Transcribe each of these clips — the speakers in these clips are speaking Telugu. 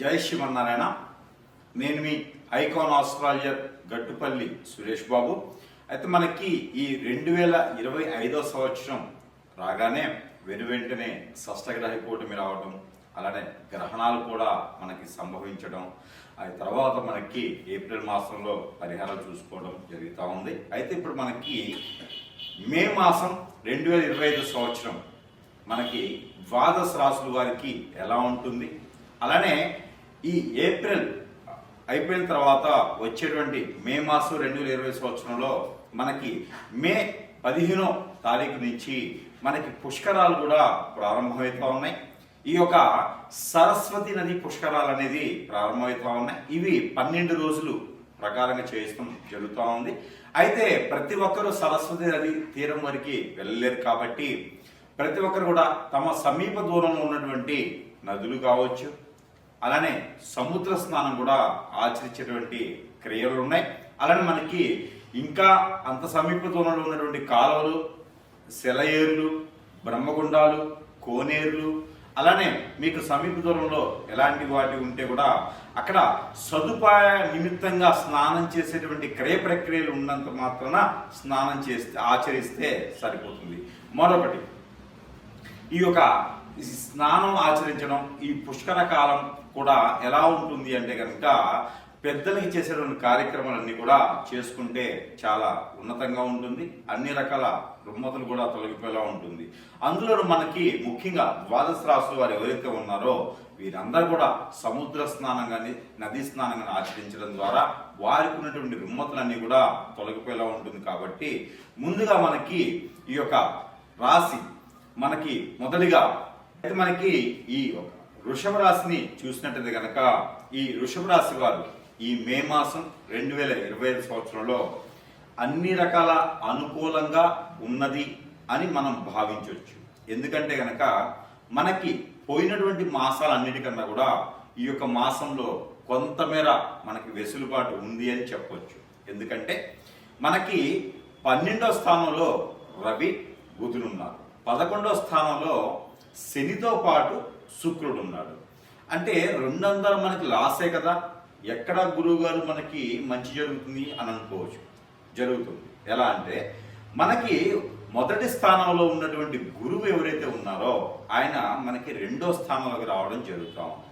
జై శివనారాయణ నేను మీ ఐకాన్ ఆస్ట్రాలజర్ గట్టుపల్లి సురేష్ బాబు. అయితే మనకి ఈ రెండు వేల ఇరవై ఐదో సంవత్సరం రాగానే వెను వెంటనే షష్టగ్రహ కూటమి రావడం అలానే గ్రహణాలు కూడా మనకి సంభవించడం ఆ తర్వాత మనకి ఏప్రిల్ మాసంలో పరిహారాలు చూసుకోవడం జరుగుతూ ఉంది. అయితే ఇప్పుడు మనకి మే మాసం రెండు వేల ఇరవై ఐదు సంవత్సరం మనకి ద్వాదశ రాసుల వారికి ఎలా ఉంటుంది? అలానే ఈ ఏప్రిల్ అయిపోయిన తర్వాత వచ్చేటువంటి మే మాసం రెండు వేల ఇరవై సంవత్సరంలో మనకి మే పదిహేనో తారీఖు నుంచి మనకి పుష్కరాలు కూడా ప్రారంభమవుతూ ఉన్నాయి. ఈ యొక్క సరస్వతి నది పుష్కరాలు అనేది ప్రారంభమవుతూ ఉన్నాయి. ఇవి పన్నెండు రోజులు ప్రకారంగా చేయిస్తాం జరుగుతూ ఉంది. అయితే ప్రతి ఒక్కరూ సరస్వతి నది తీరం వరకు వెళ్ళలేరు కాబట్టి ప్రతి ఒక్కరు కూడా తమ సమీప దూరంలో ఉన్నటువంటి నదులు కావచ్చు అలానే సముద్ర స్నానం కూడా ఆచరించేటువంటి క్రియలు ఉన్నాయి. అలానే మనకి ఇంకా అంత సమీప దూరంలో ఉన్నటువంటి కాలువలు సెలయేర్లు బ్రహ్మగుండాలు కోనేరులు అలానే మీకు సమీప దూరంలో ఎలాంటి వాటి ఉంటే కూడా అక్కడ సదుపాయ నిమిత్తంగా స్నానం చేసేటువంటి క్రయ ప్రక్రియలు ఉన్నంత మాత్రాన స్నానం చేస్తే ఆచరిస్తే సరిపోతుంది. మరొకటి ఈ యొక్క స్నానం ఆచరించడం ఈ పుష్కర కాలం కూడా ఎలా ఉంటుంది అంటే కనుక పెద్దలకి చేసేటువంటి కార్యక్రమాలన్నీ కూడా చేసుకుంటే చాలా ఉన్నతంగా ఉంటుంది. అన్ని రకాల రుమ్మతులు కూడా తొలగిపోయేలా ఉంటుంది. అందులో మనకి ముఖ్యంగా ద్వాదశ రాసులు వారు ఎవరైతే ఉన్నారో వీరందరూ కూడా సముద్ర స్నానం కానీ నదీ స్నానం కానీ ఆచరించడం ద్వారా వారికి ఉన్నటువంటి రుమ్మతులన్నీ కూడా తొలగిపోయేలా ఉంటుంది. కాబట్టి ముందుగా మనకి ఈ యొక్క రాశి మనకి మొదటిగా అయితే మనకి ఈ ఒక వృషభ రాశిని చూసినట్టయితే కనుక ఈ వృషభ రాశి వారు ఈ మే మాసం రెండు వేల ఇరవై ఐదు సంవత్సరంలో అన్ని రకాల అనుకూలంగా ఉన్నది అని మనం భావించవచ్చు. ఎందుకంటే కనుక మనకి పోయినటువంటి మాసాలన్నిటికన్నా కూడా ఈ యొక్క మాసంలో కొంతమేర మనకి వెసులుబాటు ఉంది అని చెప్పవచ్చు ఎందుకంటే మనకి పన్నెండో స్థానంలో రవి బుధుడు ఉన్నారు. పదకొండో స్థానంలో శనితో పాటు శుక్రుడు ఉన్నాడు. అంటే రెండందరూ మనకి లాసే కదా. ఎక్కడ గురువు గారు మనకి మంచి జరుగుతుంది అని అనుకోవచ్చు. జరుగుతుంది. ఎలా అంటే మనకి మొదటి స్థానంలో ఉన్నటువంటి గురువు ఎవరైతే ఉన్నారో ఆయన మనకి రెండో స్థానంలోకి రావడం జరుగుతూ ఉంది.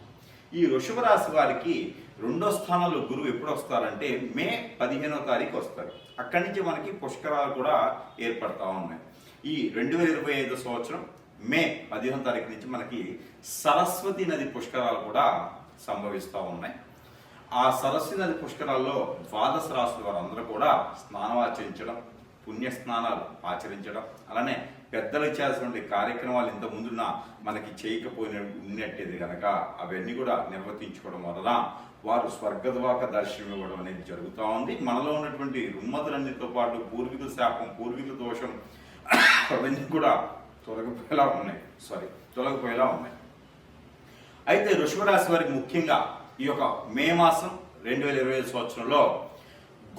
ఈ వృషభ రాశి వారికి రెండో స్థానంలో గురువు ఎప్పుడు వస్తారంటే మే పదిహేనో తారీఖు వస్తారు. అక్కడి నుంచి మనకి పుష్కరాలు కూడా ఏర్పడతా ఉన్నాయి. ఈ రెండు వేల ఇరవై ఐదు సంవత్సరం మే పదిహేను తారీఖు నుంచి మనకి సరస్వతి నది పుష్కరాలు కూడా సంభవిస్తూ ఉన్నాయి. ఆ సరస్వతి నది పుష్కరాల్లో ద్వాదశ రాశుల వారందరూ కూడా స్నానం ఆచరించడం పుణ్య స్నానాలు ఆచరించడం అలానే పెద్దలు చేయాల్సినటువంటి కార్యక్రమాలు ఇంత ముందున్న మనకి చేయకపోయిన ఉన్నట్టేది కనుక అవన్నీ కూడా నిర్వర్తించుకోవడం వలన వారు స్వర్గద్వాక దర్శనం ఇవ్వడం అనేది జరుగుతూ ఉంది. మనలో ఉన్నటువంటి రుమ్మతులన్నిటితో పాటు పూర్వీకుల శాపం పూర్వీకుల దోషం అవన్నీ కూడా తొలగిపోయేలా ఉన్నాయి. సారీ తొలగిపోయేలా ఉన్నాయి. అయితే వృషభరాశి వారికి ముఖ్యంగా ఈ యొక్క మే మాసం రెండు వేల ఇరవై ఐదు సంవత్సరంలో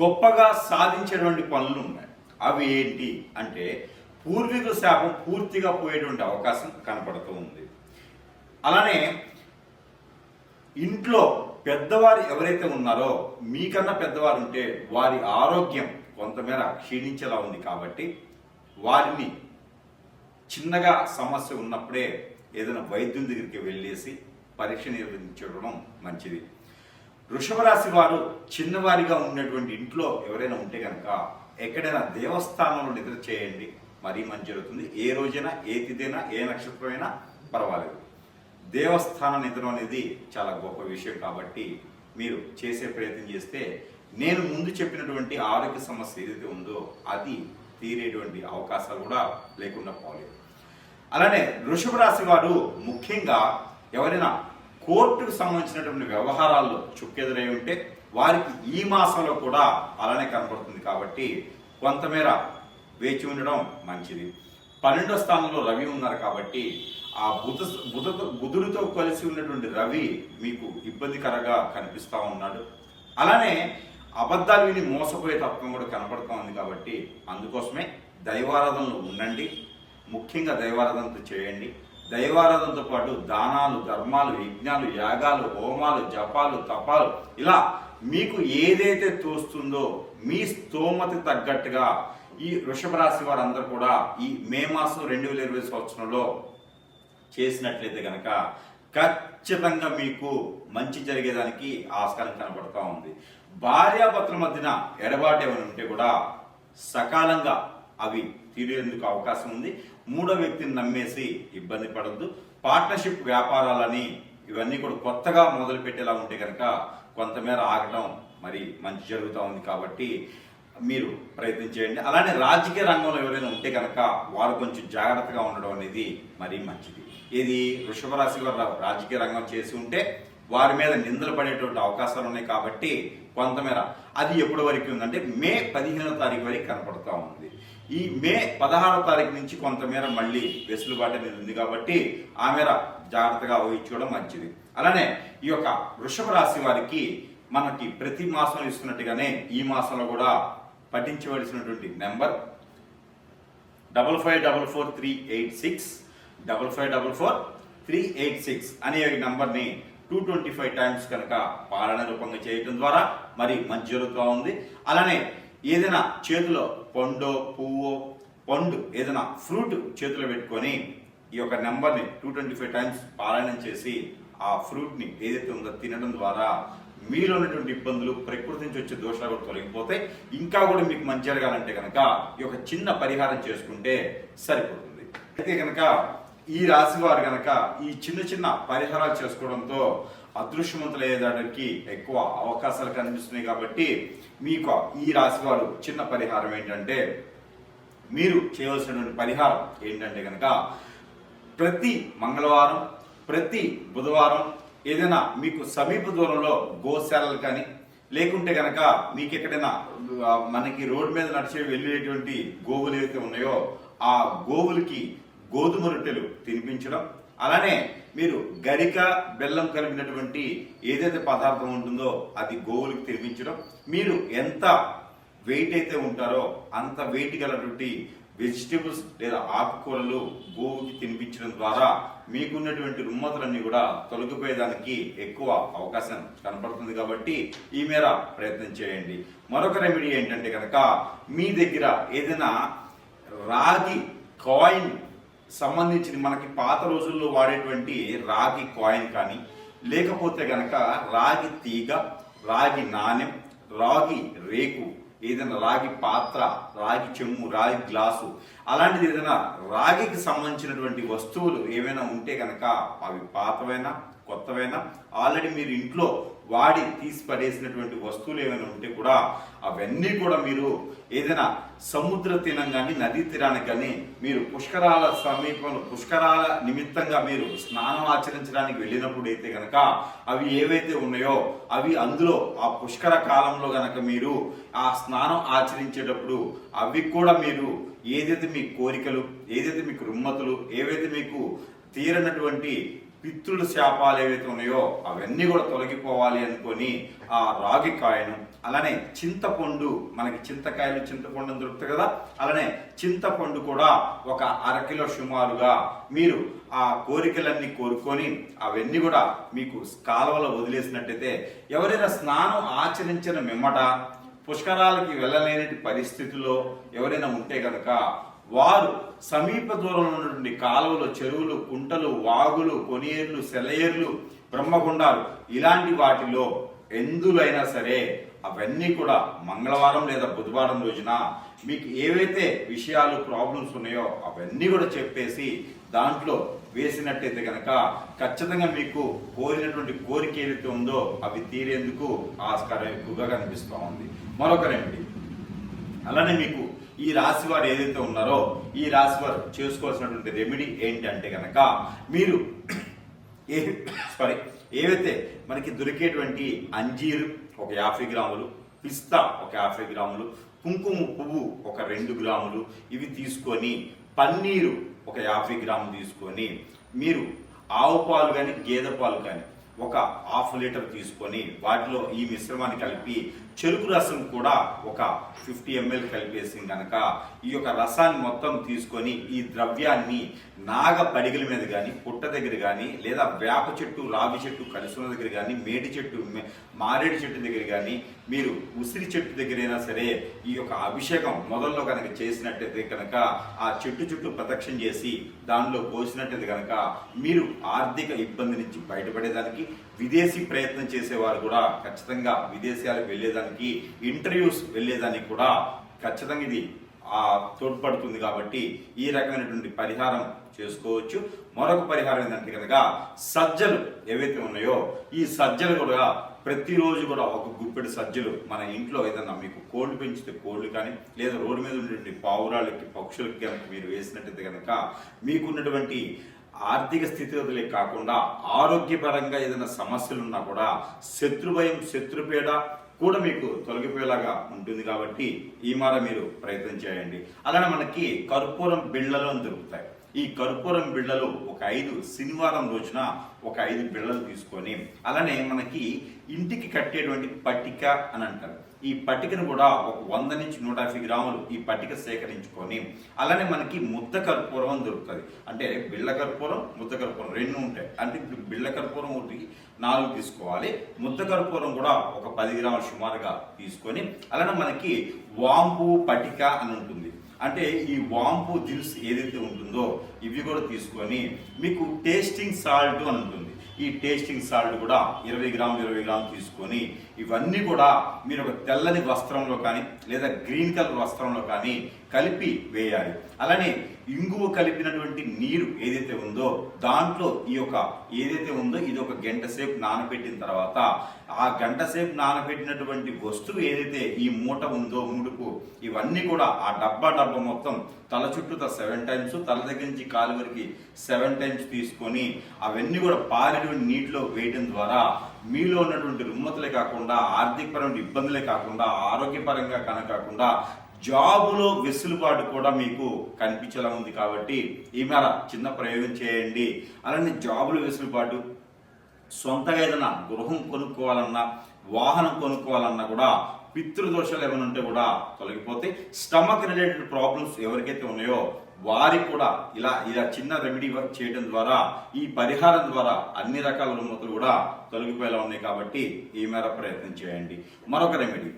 గొప్పగా సాధించేటువంటి పనులు ఉన్నాయి. అవి ఏంటి అంటే పూర్వీకుల శాపం పూర్తిగా పోయేటువంటి అవకాశం కనపడుతూ ఉంది. అలానే ఇంట్లో పెద్దవారు ఎవరైతే ఉన్నారో మీకన్నా పెద్దవారు ఉంటే వారి ఆరోగ్యం కొంతమేర క్షీణించేలా ఉంది కాబట్టి వారిని చిన్నగా సమస్య ఉన్నప్పుడే ఏదైనా వైద్యుని దగ్గరికి వెళ్ళేసి పరీక్ష నిర్వహించడం మంచిది. వృషభరాశి వారు చిన్నవారిగా ఉన్నటువంటి ఇంట్లో ఎవరైనా ఉంటే కనుక ఎక్కడైనా దేవస్థానంలో నిద్ర చేయండి. మరీ మంచి జరుగుతుంది. ఏ రోజైనా ఏ తిథైనా ఏ నక్షత్రమైనా పర్వాలేదు. దేవస్థాన నిద్ర అనేది చాలా గొప్ప విషయం కాబట్టి మీరు చేసే ప్రయత్నం చేస్తే నేను ముందు చెప్పినటువంటి ఆరోగ్య సమస్య ఏదైతే ఉందో అది తీరేటువంటి అవకాశాలు కూడా లేకుండా పోలేదు. అలానే వృషభ రాశి వారు ముఖ్యంగా ఎవరైనా కోర్టుకు సంబంధించినటువంటి వ్యవహారాల్లో చుక్కెదురై ఉంటే వారికి ఈ మాసంలో కూడా అలానే కనపడుతుంది కాబట్టి కొంతమేర వేచి ఉండడం మంచిది. పన్నెండో స్థానంలో రవి ఉన్నారు కాబట్టి ఆ బుధ బుధతో బుధుడితో కలిసి ఉన్నటువంటి రవి మీకు ఇబ్బందికరంగా కనిపిస్తూ ఉన్నాడు. అలానే అబద్ధాలు విని మోసపోయే తత్వం కూడా కనపడుతూ ఉంది కాబట్టి అందుకోసమే దైవారాధనలు ఉండండి. ముఖ్యంగా దైవారాధనతో చేయండి. దైవారాధనతో పాటు దానాలు ధర్మాలు యజ్ఞాలు యాగాలు హోమాలు జపాలు తపాలు ఇలా మీకు ఏదైతే తోస్తుందో మీ స్తోమత తగ్గట్టుగా ఈ వృషభ రాశి వారందరూ కూడా ఈ మే మాసం రెండు వేల ఇరవై సంవత్సరంలో చేసినట్లయితే కనుక ఖచ్చితంగా మీకు మంచి జరిగేదానికి ఆస్కారం కనబడుతూ ఉంది. భార్యాభర్తల మధ్యన ఎడబాటు ఏమైనా ఉంటే కూడా సకాలంగా అవి తీరేందుకు అవకాశం ఉంది. మూడో వ్యక్తిని నమ్మేసి ఇబ్బంది పడద్దు. పార్ట్నర్షిప్ వ్యాపారాలని ఇవన్నీ కూడా కొత్తగా మొదలుపెట్టేలా ఉంటే కనుక కొంతమేర ఆగడం మరి మంచి జరుగుతూ ఉంది కాబట్టి మీరు ప్రయత్నం చేయండి. అలానే రాజకీయ రంగంలో ఎవరైనా ఉంటే కనుక వారు కొంచెం జాగ్రత్తగా ఉండడం అనేది మరీ మంచిది. ఇది వృషభ రాశి వారు రాజకీయ రంగం చేసి ఉంటే వారి మీద నిందలు పడేటువంటి అవకాశాలు ఉన్నాయి కాబట్టి కొంతమేర అది ఎప్పటి వరకు ఉందంటే మే పదిహేనో తారీఖు వరకు కనపడుతూ ఉంది. ఈ మే పదహారో తారీఖు నుంచి కొంతమేర మళ్ళీ వెసులుబాటు అనేది ఉంది కాబట్టి ఆ మేర జాగ్రత్తగా వహించుకోవడం మంచిది. అలానే ఈ యొక్క వృషభ రాశి వారికి మనకి ప్రతి మాసం ఇస్తున్నట్టుగానే ఈ మాసంలో కూడా పఠించవలసినటువంటి number double five double four three eight six double five double four three eight six అనే నంబర్ని టూ ట్వంటీ ఫైవ్ టైమ్స్ కనుక పాలన రూపంగా చేయటం ద్వారా మరి మంచి జరుగుతూ ఉంది. అలానే ఏదైనా చేతిలో పండో పువ్వో పండు ఏదైనా ఫ్రూట్ చేతిలో పెట్టుకొని ఈ యొక్క నెంబర్ని టూ ట్వంటీ ఫైవ్ టైమ్స్ పారాయణం చేసి ఆ ఫ్రూట్ని ఏదైతే ఉందో తినడం ద్వారా మీలో ఉన్నటువంటి ఇబ్బందులు ప్రకృతి నుంచి వచ్చే దోషాలు కూడా తొలగిపోతే ఇంకా కూడా మీకు మంచి జరగాలంటే కనుక ఈ యొక్క చిన్న పరిహారం చేసుకుంటే సరిపోతుంది. అయితే కనుక ఈ రాశి వారు కనుక ఈ చిన్న చిన్న పరిహారాలు చేసుకోవడంతో అదృశ్యవంతులయ్యేదానికి ఎక్కువ అవకాశాలు కనిపిస్తున్నాయి కాబట్టి మీకు ఈ రాశి వారు చిన్న పరిహారం ఏంటంటే మీరు చేయవలసినటువంటి పరిహారం ఏంటంటే కనుక ప్రతి మంగళవారం ప్రతి బుధవారం ఏదైనా మీకు సమీప దూరంలో గోశాలలు కానీ లేకుంటే కనుక మీకు ఎక్కడైనా మనకి రోడ్డు మీద నడిచే వెళ్ళేటువంటి గోవులు ఏవైతే ఉన్నాయో ఆ గోవులకి గోధుమ రొట్టెలు తినిపించడం అలానే మీరు గరిక బెల్లం కలిపినటువంటి ఏదైతే పదార్థం ఉంటుందో అది గోవులకి తినిపించడం మీరు ఎంత వెయిట్ అయితే ఉంటారో అంత వెయిట్ గలటువంటి వెజిటేబుల్స్ లేదా ఆకుకూరలు గోవుకి తినిపించడం ద్వారా మీకున్నటువంటి రుమ్మతులన్నీ కూడా తొలగిపోయేదానికి ఎక్కువ అవకాశం కనపడుతుంది కాబట్టి ఈ మేర ప్రయత్నం చేయండి. మరొక రెమెడీ ఏంటంటే కనుక మీ దగ్గర ఏదైనా రాగి కాయిన్ సంబంధించిన మనకి పాత రోజుల్లో వాడేటువంటి రాగి కాయిన్ కానీ లేకపోతే గనక రాగి తీగ రాగి నాణెం రాగి రేకు ఏదైనా రాగి పాత్ర రాగి చెమ్ము రాగి గ్లాసు అలాంటిది ఏదైనా రాగికి సంబంధించినటువంటి వస్తువులు ఏవైనా ఉంటే కనుక అవి పాతవైనా కొత్తవైనా ఆల్రెడీ మీరు ఇంట్లో వాడి తీసి పడేసినటువంటి వస్తువులు ఏమైనా ఉంటే కూడా అవన్నీ కూడా మీరు ఏదైనా సముద్ర తీరం కానీ నదీ తీరానికి కానీ మీరు పుష్కరాల సమీపంలో పుష్కరాల నిమిత్తంగా మీరు స్నానం ఆచరించడానికి వెళ్ళినప్పుడు అయితే కనుక అవి ఏవైతే ఉన్నాయో అవి అందులో ఆ పుష్కర కాలంలో కనుక మీరు ఆ స్నానం ఆచరించేటప్పుడు అవి కూడా మీరు ఏదైతే మీ కోరికలు ఏదైతే మీకు రుమ్మతులు ఏవైతే మీకు తీరనటువంటి పితృల శాపాలు ఏవైతే ఉన్నాయో అవన్నీ కూడా తొలగిపోవాలి అనుకొని ఆ రాగి కాయను అలానే చింతపండు మనకి చింతకాయలు చింతపండు దొరుకుతాయి కదా అలానే చింతపండు కూడా ఒక అరకిలో సుమారుగా మీరు ఆ కోరికలన్నీ కోరుకొని అవన్నీ కూడా మీకు కాలువలో వదిలేసినట్టయితే ఎవరైనా స్నానం ఆచరించిన మిమ్మట పుష్కరాలకి వెళ్ళలేని పరిస్థితుల్లో ఎవరైనా ఉంటే కనుక వారు సమీప దూరంలో ఉన్నటువంటి కాలువలు చెరువులు కుంటలు వాగులు కొనియేర్లు సెలయేర్లు బ్రహ్మగుండాలు ఇలాంటి వాటిలో ఎందులైనా సరే అవన్నీ కూడా మంగళవారం లేదా బుధవారం రోజున మీకు ఏవైతే విషయాలు ప్రాబ్లమ్స్ ఉన్నాయో అవన్నీ కూడా చెప్పేసి దాంట్లో వేసినట్టయితే కనుక ఖచ్చితంగా మీకు కోరినటువంటి కోరిక ఏదైతే ఉందో అవి తీరేందుకు ఆస్కారం ఎక్కువగా కనిపిస్తూ ఉంది. మరొక రెమెడీ అలానే మీకు ఈ రాశి వారు ఏదైతే ఉన్నారో ఈ రాశి వారు చేసుకోవాల్సినటువంటి రెమెడీ ఏంటంటే కనుక మీరు ఏ సారీ ఏవైతే మనకి దొరికేటువంటి అంజీరు ఒక యాభై గ్రాములు పిస్తా ఒక యాభై గ్రాములు కుంకుమ పువ్వు ఒక రెండు గ్రాములు ఇవి తీసుకొని పన్నీరు ఒక యాభై గ్రాములు తీసుకొని మీరు ఆవు పాలు కానీ గేదె పాలు కానీ ఒక హాఫ్ లీటర్ తీసుకొని వాటిలో ఈ మిశ్రమాన్ని కలిపి చెరుకు రసం కూడా ఒక ఫిఫ్టీ ఎంఎల్ కలిపేసి కనుక ఈ యొక్క రసాన్ని మొత్తం తీసుకొని ఈ ద్రవ్యాన్ని నాగ పడిగల మీద కానీ పుట్ట దగ్గర కానీ లేదా వేప చెట్టు రావి చెట్టు కలుసుల దగ్గర కానీ మేడి చెట్టు మారేడు చెట్టు దగ్గర కానీ మీరు ఉసిరి చెట్టు దగ్గరైనా సరే ఈ యొక్క అభిషేకం మొదల్లో కనుక చేసినట్టయితే కనుక ఆ చెట్టు చుట్టూ ప్రదక్షిణ చేసి దానిలో పోసినట్టయితే కనుక మీరు ఆర్థిక ఇబ్బంది నుంచి బయటపడేదానికి విదేశీ ప్రయత్నం చేసేవారు కూడా ఖచ్చితంగా విదేశాలకు వెళ్ళేదానికి ఇంటర్వ్యూస్ వెళ్ళేదానికి కూడా ఖచ్చితంగా ఇది తోడ్పడుతుంది కాబట్టి ఈ రకమైనటువంటి పరిహారం చేసుకోవచ్చు. మరొక పరిహారం ఏంటంటే కనుక సజ్జలు ఏవైతే ఉన్నాయో ఈ సజ్జలు కూడా ప్రతిరోజు కూడా ఒక గుప్పెడు సజ్జలు మన ఇంట్లో ఏదన్నా మీకు కోళ్ళు పెంచితే కోళ్ళు కానీ లేదా రోడ్డు మీద ఉన్నటువంటి పావురాలకి పక్షులకి కనుక మీరు వేసినట్టయితే కనుక మీకున్నటువంటి ఆర్థిక స్థితిగతులే కాకుండా ఆరోగ్యపరంగా ఏదైనా సమస్యలు ఉన్నా కూడా శత్రుభయం శత్రుపీడ కూడా మీకు తొలగిపోయేలాగా ఉంటుంది కాబట్టి ఈ మార మీరు ప్రయత్నం చేయండి. అలానే మనకి కర్పూరం బిళ్ళలో దొరుకుతాయి. ఈ కర్పూరం బిళ్ళలు ఒక ఐదు శనివారం రోజున ఒక ఐదు బిళ్ళలు తీసుకొని అలానే మనకి ఇంటికి కట్టేటువంటి పట్టిక అని అంటారు. ఈ పట్టికను కూడా ఒక వంద నుంచి నూట యాభై గ్రాములు ఈ పట్టిక సేకరించుకొని అలానే మనకి ముద్ద కర్పూరం అని దొరుకుతుంది. అంటే బిళ్ళ కర్పూరం ముద్ద కర్పూరం రెండు ఉంటాయి. అంటే ఇప్పుడు బిళ్ళ కర్పూరం ఒకటి నాలుగు తీసుకోవాలి. ముద్ద కర్పూరం కూడా ఒక పది గ్రాములు సుమారుగా తీసుకొని అలానే మనకి వాంపు పటిక అని ఉంటుంది. అంటే ఈ వాంపు జ్యూస్ ఏదైతే ఉంటుందో ఇవి కూడా తీసుకొని మీకు టేస్టింగ్ సాల్ట్ అని ఉంటుంది. ఈ టేస్టింగ్ సాల్ట్ కూడా ఇరవై గ్రాములు ఇరవై గ్రాములు తీసుకొని ఇవన్నీ కూడా మీరు ఒక తెల్లని వస్త్రంలో కానీ లేదా గ్రీన్ కలర్ వస్త్రంలో కానీ కలిపి వేయాలి. అలానే ఇంగువ కలిపినటువంటి నీరు ఏదైతే ఉందో దాంట్లో ఈ యొక్క ఏదైతే ఉందో ఇది ఒక గంట సేపు నానబెట్టిన తర్వాత ఆ గంట సేపు నానబెట్టినటువంటి వస్తువు ఏదైతే ఈ మూట ఉందో ముడుపు ఇవన్నీ కూడా ఆ డబ్బా డబ్బా మొత్తం తల చుట్టూత సెవెన్ టైమ్స్ తల దగ్గర నుంచి కాలు వరకు సెవెన్ టైమ్స్ తీసుకొని అవన్నీ కూడా పారేటువంటి నీటిలో వేయడం ద్వారా మీలో ఉన్నటువంటి రుమ్మతులే కాకుండా ఆర్థికపరమైన ఇబ్బందులే కాకుండా ఆరోగ్యపరంగా కన కాకుండా జాబులో వెసులుబాటు కూడా మీకు కనిపించేలా ఉంది కాబట్టి ఈ మేర చిన్న ప్రయోగం చేయండి. అలానే జాబులో వెసులుబాటు సొంతగా ఏదైనా గృహం కొనుక్కోవాలన్నా వాహనం కొనుక్కోవాలన్నా కూడా పితృదోషాలు ఏమైనా ఉంటే కూడా తొలగిపోతే స్టమక్ రిలేటెడ్ ప్రాబ్లమ్స్ ఎవరికైతే ఉన్నాయో వారికి కూడా ఇలా ఇలా చిన్న రెమెడీ వర్క్ చేయడం ద్వారా ఈ పరిహారం ద్వారా అన్ని రకాల రుమతులు కూడా తొలగిపోయేలా ఉన్నాయి కాబట్టి ఈ మేర ప్రయత్నం చేయండి. మరొక రెమెడీ.